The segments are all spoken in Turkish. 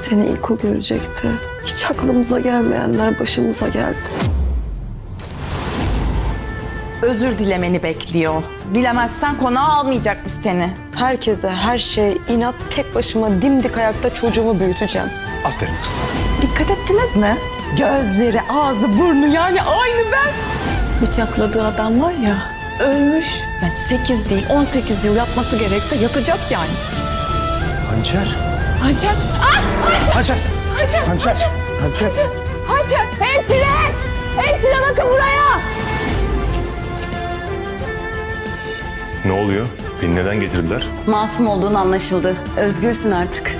Seni ilk o görecekti. Hiç aklımıza gelmeyenler başımıza geldi. Özür dilemeni bekliyor. Dilemezsen konağa almayacakmış seni. Herkese her şey inat tek başıma dimdik ayakta çocuğumu büyüteceğim. Aferin kızım. Dikkat ettiniz mi? Gözleri, ağzı, burnu yani aynı ben. Bıçakladığı adam var ya ölmüş. Yani 8 değil 18 yıl yatması gerekse yatacak yani. Hançer. Hançer! Hançer. Hançer. Hançer. Hançer. Hançer! Hemşire! Hemşire bakın buraya! Ne oluyor? Beni neden getirdiler? Masum olduğun anlaşıldı. Özgürsün artık.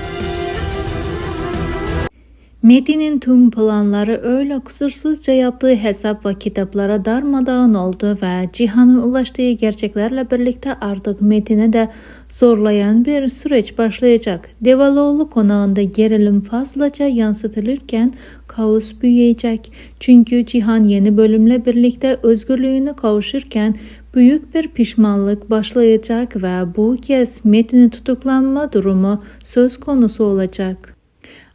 Metin'in tüm planları öyle kusursuzca yaptığı hesap ve kitaplara darmadağın oldu ve Cihan'ın ulaştığı gerçeklerle birlikte artık Metin'e de zorlayan bir süreç başlayacak. Devaloğlu konağında gerilim fazlaca yansıtılırken kaos büyüyecek. Çünkü Cihan yeni bölümle birlikte özgürlüğüne kavuşurken büyük bir pişmanlık başlayacak ve bu kez Metin'in tutuklanma durumu söz konusu olacak.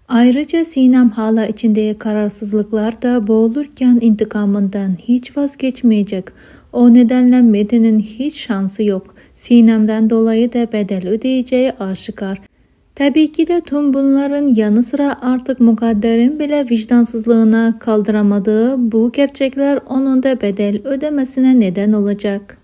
Ayrıca Sinem hala içindeki kararsızlıklarda boğulurken intikamından hiç vazgeçmeyecek. O nedenle Metin'in hiç şansı yok. Sinem'den dolayı da bedel ödeyeceği aşikar. Tabii ki de tüm bunların yanı sıra artık mukadderin bile vicdansızlığına kaldıramadığı bu gerçekler onun da bedel ödemesine neden olacak.